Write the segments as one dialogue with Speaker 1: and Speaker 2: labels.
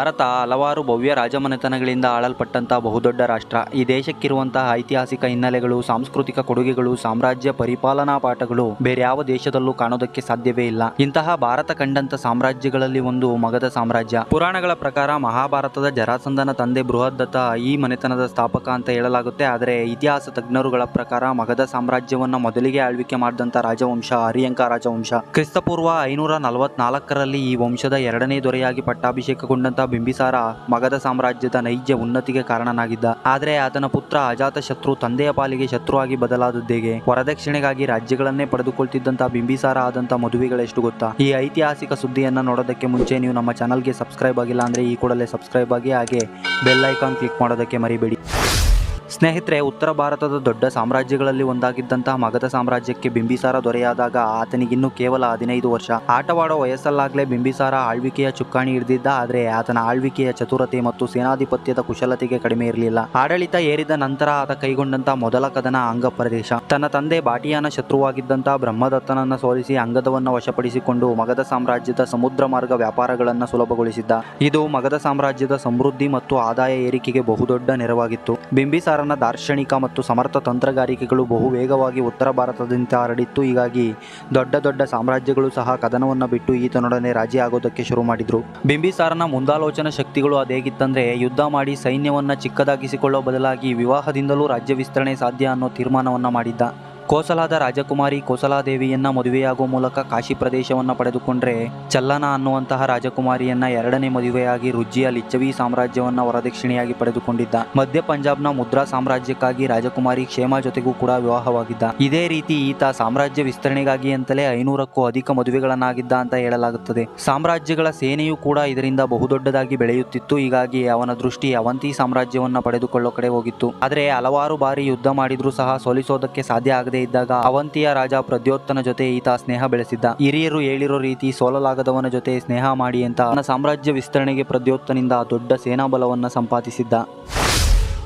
Speaker 1: ಭಾರತ ಹಲವಾರು ಭವ್ಯ ರಾಜಮನೆತನಗಳಿಂದ ಆಳಲ್ಪಟ್ಟಂತಹ ಬಹುದೊಡ್ಡ ರಾಷ್ಟ್ರ. ಈ ದೇಶಕ್ಕಿರುವಂತಹ ಐತಿಹಾಸಿಕ ಹಿನ್ನೆಲೆಗಳು, ಸಾಂಸ್ಕೃತಿಕ ಕೊಡುಗೆಗಳು, ಸಾಮ್ರಾಜ್ಯ ಪರಿಪಾಲನಾ ಪಾಠಗಳು ಬೇರೆ ಯಾವ ದೇಶದಲ್ಲೂ ಕಾಣೋದಕ್ಕೆ ಸಾಧ್ಯವೇ ಇಲ್ಲ. ಇಂತಹ ಭಾರತ ಕಂಡಂತ ಸಾಮ್ರಾಜ್ಯಗಳಲ್ಲಿ ಒಂದು ಮಗದ ಸಾಮ್ರಾಜ್ಯ. ಪುರಾಣಗಳ ಪ್ರಕಾರ ಮಹಾಭಾರತದ ಜರಾಸಂಧನ ತಂದೆ ಬೃಹದ್ದತ್ತ ಈ ಮನೆತನದ ಸ್ಥಾಪಕ ಅಂತ ಹೇಳಲಾಗುತ್ತೆ. ಆದರೆ ಇತಿಹಾಸ ತಜ್ಞರುಗಳ ಪ್ರಕಾರ ಮಗದ ಸಾಮ್ರಾಜ್ಯವನ್ನ ಮೊದಲಿಗೆ ಆಳ್ವಿಕೆ ಮಾಡಿದಂತ ರಾಜವಂಶ ಹರಿಯಂಕ ರಾಜವಂಶ. ಕ್ರಿಸ್ತಪೂರ್ವ ಐನೂರ ನಲವತ್ನಾಲ್ಕರಲ್ಲಿ ಈ ವಂಶದ ಎರಡನೇ ದೊರೆಯಾಗಿ ಪಟ್ಟಾಭಿಷೇಕಗೊಂಡಂತ ಬಿಂಬಿಸಾರ ಮಗಧ ಸಾಮ್ರಾಜ್ಯದ ನೈಜ ಉನ್ನತಿಗೆ ಕಾರಣನಾಗಿದ್ದ. ಆದರೆ ಆತನ ಪುತ್ರ ಅಜಾತ ಶತ್ರು ತಂದೆಯ ಪಾಲಿಗೆ ಶತ್ರುವಾಗಿ ಬದಲಾದದ್ದೇಗೆ ವರದಕ್ಷಿಣೆಗಾಗಿ ರಾಜ್ಯಗಳನ್ನೇ ಪಡೆದುಕೊಳ್ತಿದ್ದಂತಹ ಬಿಂಬಿಸಾರ ಆದಂತ ಮದುವೆಗಳೆಷ್ಟು ಗೊತ್ತಾ? ಈ ಐತಿಹಾಸಿಕ ಸುದ್ದಿಯನ್ನ ನೋಡೋದಕ್ಕೆ ಮುಂಚೆ ನೀವು ನಮ್ಮ ಚಾನಲ್ಗೆ ಸಬ್ಸ್ಕ್ರೈಬ್ ಆಗಿಲ್ಲ ಅಂದ್ರೆ ಈ ಕೂಡಲೇ ಸಬ್ಸ್ಕ್ರೈಬ್ ಆಗಿ ಹಾಗೆ ಬೆಲ್ ಐಕಾನ್ ಕ್ಲಿಕ್ ಮಾಡೋದಕ್ಕೆ ಮರಿಬೇಡಿ. ಸ್ನೇಹಿತರೆ, ಉತ್ತರ ಭಾರತದ ದೊಡ್ಡ ಸಾಮ್ರಾಜ್ಯಗಳಲ್ಲಿ ಒಂದಾಗಿದ್ದಂತಹ ಮಗಧ ಸಾಮ್ರಾಜ್ಯಕ್ಕೆ ಬಿಂಬಿಸಾರ ದೊರೆಯಾದಾಗ ಆತನಿಗಿನ್ನು ಕೇವಲ ಹದಿನೈದು ವರ್ಷ. ಆಟವಾಡೋ ವಯಸ್ಸಲ್ಲಾಗಲೇ ಬಿಂಬಿಸಾರ ಆಳ್ವಿಕೆಯ ಚುಕ್ಕಾಣಿ ಹಿಡಿದಿದ್ದ, ಆದರೆ ಆತನ ಆಳ್ವಿಕೆಯ ಚತುರತೆ ಮತ್ತು ಸೇನಾಧಿಪತ್ಯದ ಕುಶಲತೆಗೆ ಕಡಿಮೆ ಇರಲಿಲ್ಲ. ಆಡಳಿತ ಏರಿದ ನಂತರ ಆತ ಕೈಗೊಂಡಂತಹ ಮೊದಲ ಕದನ ಅಂಗ ಪ್ರದೇಶ ತನ್ನ ತಂದೆ ಬಾಟಿಯಾನ ಶತ್ರುವಾಗಿದ್ದಂತಹ ಬ್ರಹ್ಮದತ್ತನನ್ನ ಸೋಲಿಸಿ ಅಂಗದವನ್ನ ವಶಪಡಿಸಿಕೊಂಡು ಮಗಧ ಸಾಮ್ರಾಜ್ಯದ ಸಮುದ್ರ ಮಾರ್ಗ ವ್ಯಾಪಾರಗಳನ್ನ ಸುಲಭಗೊಳಿಸಿದ್ದ. ಇದು ಮಗಧ ಸಾಮ್ರಾಜ್ಯದ ಸಮೃದ್ಧಿ ಮತ್ತು ಆದಾಯ ಏರಿಕೆಗೆ ಬಹುದೊಡ್ಡ ನೆರವಾಗಿತ್ತು. ಬಿಂಬಿಸಾರನ ದಾರ್ಶನಿಕ ಮತ್ತು ಸಮರ್ಥ ತಂತ್ರಗಾರಿಕೆಗಳು ಬಹು ವೇಗವಾಗಿ ಉತ್ತರ ಭಾರತದಿಂದ ಹರಡಿತ್ತು. ಹೀಗಾಗಿ ದೊಡ್ಡ ದೊಡ್ಡ ಸಾಮ್ರಾಜ್ಯಗಳು ಸಹ ಕದನವನ್ನು ಬಿಟ್ಟು ಈತನೊಡನೆ ರಾಜಿ ಆಗೋದಕ್ಕೆ ಶುರು ಮಾಡಿದ್ರು. ಬಿಂಬಿಸಾರನ ಮುಂದಾಲೋಚನಾ ಶಕ್ತಿಗಳು ಅದೇಗಿತ್ತಂದ್ರೆ ಯುದ್ಧ ಮಾಡಿ ಸೈನ್ಯವನ್ನು ಚಿಕ್ಕದಾಗಿಸಿಕೊಳ್ಳೋ ಬದಲಾಗಿ ವಿವಾಹದಿಂದಲೂ ರಾಜ್ಯ ವಿಸ್ತರಣೆ ಸಾಧ್ಯ ಅನ್ನೋ ತೀರ್ಮಾನವನ್ನು ಮಾಡಿದ್ದ. ಕೋಸಲಾದ ರಾಜಕುಮಾರಿ ಕೋಸಲಾದೇವಿಯನ್ನ ಮದುವೆಯಾಗುವ ಮೂಲಕ ಕಾಶಿ ಪ್ರದೇಶವನ್ನು ಪಡೆದುಕೊಂಡ್ರೆ ಚಲ್ಲನ ಅನ್ನುವಂತಹ ರಾಜಕುಮಾರಿಯನ್ನ ಎರಡನೇ ಮದುವೆಯಾಗಿ ರುಜ್ಜಿಯ ಲಿಚ್ಚವಿ ಸಾಮ್ರಾಜ್ಯವನ್ನ ವರದಕ್ಷಿಣೆಯಾಗಿ ಪಡೆದುಕೊಂಡಿದ್ದ. ಮಧ್ಯ ಪಂಜಾಬ್ನ ಮುದ್ರಾ ಸಾಮ್ರಾಜ್ಯಕ್ಕಾಗಿ ರಾಜಕುಮಾರಿ ಕ್ಷೇಮ ಜೊತೆಗೂ ಕೂಡ ವಿವಾಹವಾಗಿದ್ದ. ಇದೇ ರೀತಿ ಈತ ಸಾಮ್ರಾಜ್ಯ ವಿಸ್ತರಣೆಗಾಗಿ ಅಂತಲೇ ಐನೂರಕ್ಕೂ ಅಧಿಕ ಮದುವೆಗಳನ್ನಾಗಿದ್ದ ಅಂತ ಹೇಳಲಾಗುತ್ತದೆ. ಸಾಮ್ರಾಜ್ಯಗಳ ಸೇನೆಯೂ ಕೂಡ ಇದರಿಂದ ಬಹುದೊಡ್ಡದಾಗಿ ಬೆಳೆಯುತ್ತಿತ್ತು. ಹೀಗಾಗಿ ಅವನ ದೃಷ್ಟಿ ಅವಂತಿ ಸಾಮ್ರಾಜ್ಯವನ್ನ ಪಡೆದುಕೊಳ್ಳೋ ಕಡೆ ಹೋಗಿತ್ತು. ಆದರೆ ಹಲವಾರು ಬಾರಿ ಯುದ್ಧ ಮಾಡಿದ್ರೂ ಸಹ ಸೋಲಿಸೋದಕ್ಕೆ ಸಾಧ್ಯ ಆಗದೆ ಇದ್ದಾಗ ಅವಂತಿಯ ರಾಜ ಪ್ರದ್ಯೋತ್ತನ ಜೊತೆ ಈತ ಸ್ನೇಹ ಬೆಳೆಸಿದ್ದ. ಹಿರಿಯರು ಹೇಳಿರೋ ರೀತಿ ಸೋಲಲಾಗದವನ ಜೊತೆ ಸ್ನೇಹ ಮಾಡಿ ಅಂತ ತನ್ನ ಸಾಮ್ರಾಜ್ಯ ವಿಸ್ತರಣೆಗೆ ಪ್ರದ್ಯೋತ್ತನಿಂದ ದೊಡ್ಡ ಸೇನಾಬಲವನ್ನ ಸಂಪಾದಿಸಿದ್ದ.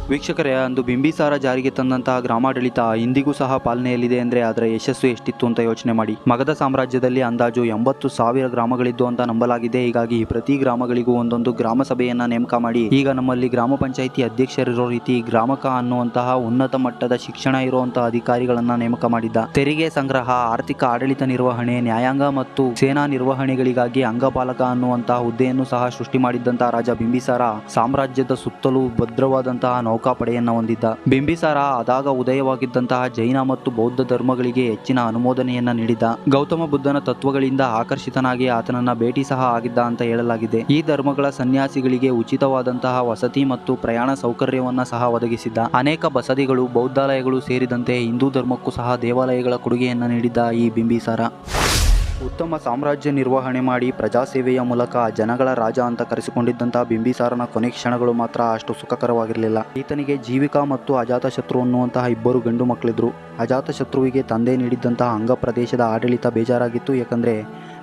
Speaker 1: ವೀಕ್ಷಕರೇ, ಅಂದು ಬಿಂಬಿಸಾರ ಜಾರಿಗೆ ತಂದಂತಹ ಗ್ರಾಮಾಡಳಿತ ಇಂದಿಗೂ ಸಹ ಪಾಲನೆಯಲ್ಲಿದೆ ಅಂದ್ರೆ ಅದರ ಯಶಸ್ಸು ಎಷ್ಟಿತ್ತು ಅಂತ ಯೋಚನೆ ಮಾಡಿ. ಮಗಧ ಸಾಮ್ರಾಜ್ಯದಲ್ಲಿ ಅಂದಾಜು ಎಂಬತ್ತು ಸಾವಿರ ಗ್ರಾಮಗಳಿದ್ದು ಅಂತ ನಂಬಲಾಗಿದೆ. ಹೀಗಾಗಿ ಪ್ರತಿ ಗ್ರಾಮಗಳಿಗೂ ಒಂದೊಂದು ಗ್ರಾಮ ಸಭೆಯನ್ನ ನೇಮಕ ಮಾಡಿ, ಈಗ ನಮ್ಮಲ್ಲಿ ಗ್ರಾಮ ಪಂಚಾಯಿತಿ ಅಧ್ಯಕ್ಷರಿರೋ ರೀತಿ ಗ್ರಾಮಕ ಅನ್ನುವಂತಹ ಉನ್ನತ ಮಟ್ಟದ ಶಿಕ್ಷಣ ಇರುವಂತಹ ಅಧಿಕಾರಿಗಳನ್ನ ನೇಮಕ ಮಾಡಿದ್ದ. ತೆರಿಗೆ ಸಂಗ್ರಹ, ಆರ್ಥಿಕ ಆಡಳಿತ ನಿರ್ವಹಣೆ, ನ್ಯಾಯಾಂಗ ಮತ್ತು ಸೇನಾ ನಿರ್ವಹಣೆಗಳಿಗಾಗಿ ಅಂಗಪಾಲಕ ಅನ್ನುವಂತಹ ಹುದ್ದೆಯನ್ನು ಸಹ ಸೃಷ್ಟಿ ಮಾಡಿದ್ದಂತಹ ರಾಜ ಬಿಂಬಿಸಾರ, ಸಾಮ್ರಾಜ್ಯದ ಸುತ್ತಲೂ ಭದ್ರವಾದಂತಹ ನೌಕಾಪಡೆಯನ್ನ ಹೊಂದಿದ್ದ. ಬಿಂಬಿಸಾರ ಅದಾಗ ಉದಯವಾಗಿದ್ದಂತಹ ಜೈನ ಮತ್ತು ಬೌದ್ಧ ಧರ್ಮಗಳಿಗೆ ಹೆಚ್ಚಿನ ಅನುಮೋದನೆಯನ್ನ ನೀಡಿದ್ದ ಗೌತಮ ಬುದ್ಧನ ತತ್ವಗಳಿಂದ ಆಕರ್ಷಿತನಾಗಿ ಆತನನ್ನ ಭೇಟಿ ಸಹ ಆಗಿದ್ದ ಅಂತ ಹೇಳಲಾಗಿದೆ. ಈ ಧರ್ಮಗಳ ಸನ್ಯಾಸಿಗಳಿಗೆ ಉಚಿತವಾದಂತಹ ವಸತಿ ಮತ್ತು ಪ್ರಯಾಣ ಸೌಕರ್ಯವನ್ನ ಸಹ ಒದಗಿಸಿದ್ದ ಅನೇಕ ಬಸದಿಗಳು, ಬೌದ್ಧಾಲಯಗಳು ಸೇರಿದಂತೆ ಹಿಂದೂ ಧರ್ಮಕ್ಕೂ ಸಹ ದೇವಾಲಯಗಳ ಕೊಡುಗೆಯನ್ನ ನೀಡಿದ್ದ ಈ ಬಿಂಬಿಸಾರ. ಉತ್ತಮ ಸಾಮ್ರಾಜ್ಯ ನಿರ್ವಹಣೆ ಮಾಡಿ ಪ್ರಜಾಸೇವೆಯ ಮೂಲಕ ಜನಗಳ ರಾಜ ಅಂತ ಕರೆಸಿಕೊಂಡಿದ್ದಂಥ ಬಿಂಬಿಸಾರನ ಕೊನೆ ಕ್ಷಣಗಳು ಮಾತ್ರ ಅಷ್ಟು ಸುಖಕರವಾಗಿರಲಿಲ್ಲ. ಈತನಿಗೆ ಜೀವಿಕಾ ಮತ್ತು ಅಜಾತಶತ್ರು ಅನ್ನುವಂತಹ ಇಬ್ಬರು ಗಂಡು ಮಕ್ಕಳಿದ್ರು ಅಜಾತಶತ್ರುವಿಗೆ ತಂದೆ ನೀಡಿದ್ದಂತಹ ಅಂಗ ಪ್ರದೇಶದ ಆಡಳಿತ ಬೇಜಾರಾಗಿತ್ತು, ಯಾಕಂದ್ರೆ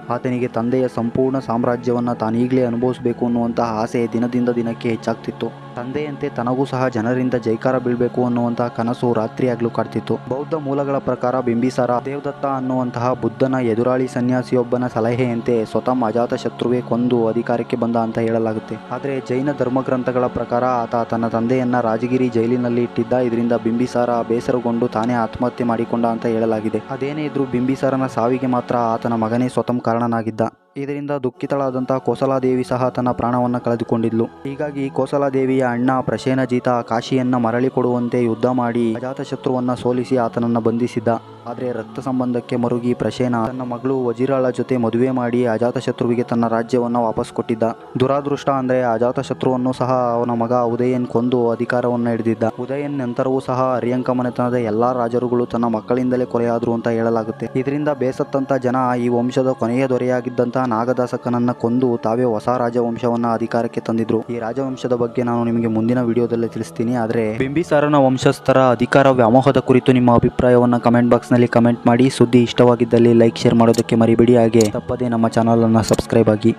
Speaker 1: ಆತನಿಗೆ ತಂದೆಯ ಸಂಪೂರ್ಣ ಸಾಮ್ರಾಜ್ಯವನ್ನು ತಾನೀಗಲೇ ಅನುಭವಿಸಬೇಕು ಅನ್ನುವಂತಹ ಆಸೆ ದಿನದಿಂದ ದಿನಕ್ಕೆ ಹೆಚ್ಚಾಗ್ತಿತ್ತು. ತಂದೆಯಂತೆ ತನಗೂ ಸಹ ಜನರಿಂದ ಜೈಕಾರ ಬೀಳಬೇಕು ಅನ್ನುವಂತಹ ಕನಸು ರಾತ್ರಿಯಾಗ್ಲೂ ಕಾಡ್ತಿತ್ತು. ಬೌದ್ಧ ಮೂಲಗಳ ಪ್ರಕಾರ ಬಿಂಬಿಸಾರ, ದೇವದತ್ತ ಅನ್ನುವಂತಹ ಬುದ್ಧನ ಎದುರಾಳಿ ಸನ್ಯಾಸಿಯೊಬ್ಬನ ಸಲಹೆಯಂತೆ ಸ್ವತಃ ಅಜಾತ ಶತ್ರುವೇ ಕೊಂದು ಅಧಿಕಾರಕ್ಕೆ ಬಂದ ಅಂತ ಹೇಳಲಾಗುತ್ತೆ. ಆದರೆ ಜೈನ ಧರ್ಮಗ್ರಂಥಗಳ ಪ್ರಕಾರ ಆತ ತನ್ನ ತಂದೆಯನ್ನ ರಾಜಗಿರಿ ಜೈಲಿನಲ್ಲಿ ಇಟ್ಟಿದ್ದ, ಇದರಿಂದ ಬಿಂಬಿಸಾರ ಬೇಸರಗೊಂಡು ತಾನೇ ಆತ್ಮಹತ್ಯೆ ಮಾಡಿಕೊಂಡ ಅಂತ ಹೇಳಲಾಗಿದೆ. ಅದೇನೇ ಇದ್ರೂ ಬಿಂಬಿಸಾರನ ಸಾವಿಗೆ ಮಾತ್ರ ಆತನ ಮಗನೇ ಸ್ವತಃ ಕಾರಣನಾಗಿದ್ದ. ಇದರಿಂದ ದುಃಖಿತಳಾದಂತಹ ಕೋಸಲಾದೇವಿ ಸಹ ತನ್ನ ಪ್ರಾಣವನ್ನು ಕಳೆದುಕೊಂಡಿದ್ಲು. ಹೀಗಾಗಿ ಕೋಸಲಾದೇವಿಯ ಅಣ್ಣ ಪ್ರಸೇನಜಿತ ಕಾಶಿಯನ್ನ ಮರಳಿ ಕೊಡುವಂತೆ ಯುದ್ಧ ಮಾಡಿ ಅಜಾತಶತ್ರುವನ್ನ ಸೋಲಿಸಿ ಆತನನ್ನ ಬಂಧಿಸಿದ್ದ. ಆದರೆ ರಕ್ತ ಸಂಬಂಧಕ್ಕೆ ಮರುಗಿ ಪ್ರಶೇನ ತನ್ನ ಮಗಳು ವಜೀರಾಳ ಜೊತೆ ಮದುವೆ ಮಾಡಿ ಅಜಾತಶತ್ರುವಿಗೆ ತನ್ನ ರಾಜ್ಯವನ್ನು ವಾಪಸ್ ಕೊಟ್ಟಿದ್ದ. ದುರಾದೃಷ್ಟ ಅಂದರೆ ಅಜಾತಶತ್ರುವನ್ನು ಸಹ ಅವನ ಮಗ ಉದಯನ್ ಕೊಂದು ಅಧಿಕಾರವನ್ನು ಹಿಡಿದಿದ್ದ. ಉದಯನ್ ನಂತರವೂ ಸಹ ಅರಿಯಂಕ ಮನೆತನದ ಎಲ್ಲಾ ರಾಜರುಗಳು ತನ್ನ ಮಕ್ಕಳಿಂದಲೇ ಕೊಲೆಯಾದರು ಅಂತ ಹೇಳಲಾಗುತ್ತೆ. ಇದರಿಂದ ಬೇಸತ್ತಂತ ಜನ ಈ ವಂಶದ ಕೊನೆಯ ದೊರೆಯಾಗಿದ್ದಂತಹ ನಾಗದಾಸಕನನ್ನ ಕೊಂದು ತಾವೇ ಹೊಸ ರಾಜವಂಶವನ್ನ ಅಧಿಕಾರಕ್ಕೆ ತಂದಿದ್ರು. ಈ ರಾಜವಂಶದ ಬಗ್ಗೆ ನಾನು ನಿಮಗೆ ಮುಂದಿನ ವಿಡಿಯೋದಲ್ಲಿ ತಿಳಿಸ್ತೀನಿ. ಆದರೆ ಬಿಂಬಿಸಾರನ ವಂಶಸ್ಥರ ಅಧಿಕಾರ ವ್ಯಾಮೋಹದ ಕುರಿತು ನಿಮ್ಮ ಅಭಿಪ್ರಾಯವನ್ನು ಕಮೆಂಟ್ ಬಾಕ್ಸ್ ನಲ್ಲಿ ಕಮೆಂಟ್ ಮಾಡಿ ಸುದ್ದಿ ಇಷ್ಟವಾಗಿದ್ದಲ್ಲಿ ಲೈಕ್ ಶೇರ್ ಮಾಡೋದಕ್ಕೆ ಮರಿಬೇಡಿ. ಹಾಗೆ ತಪ್ಪದೇ ನಮ್ಮ ಚಾನಲನ್ನು ಸಬ್ಸ್ಕ್ರೈಬ್ ಆಗಿ.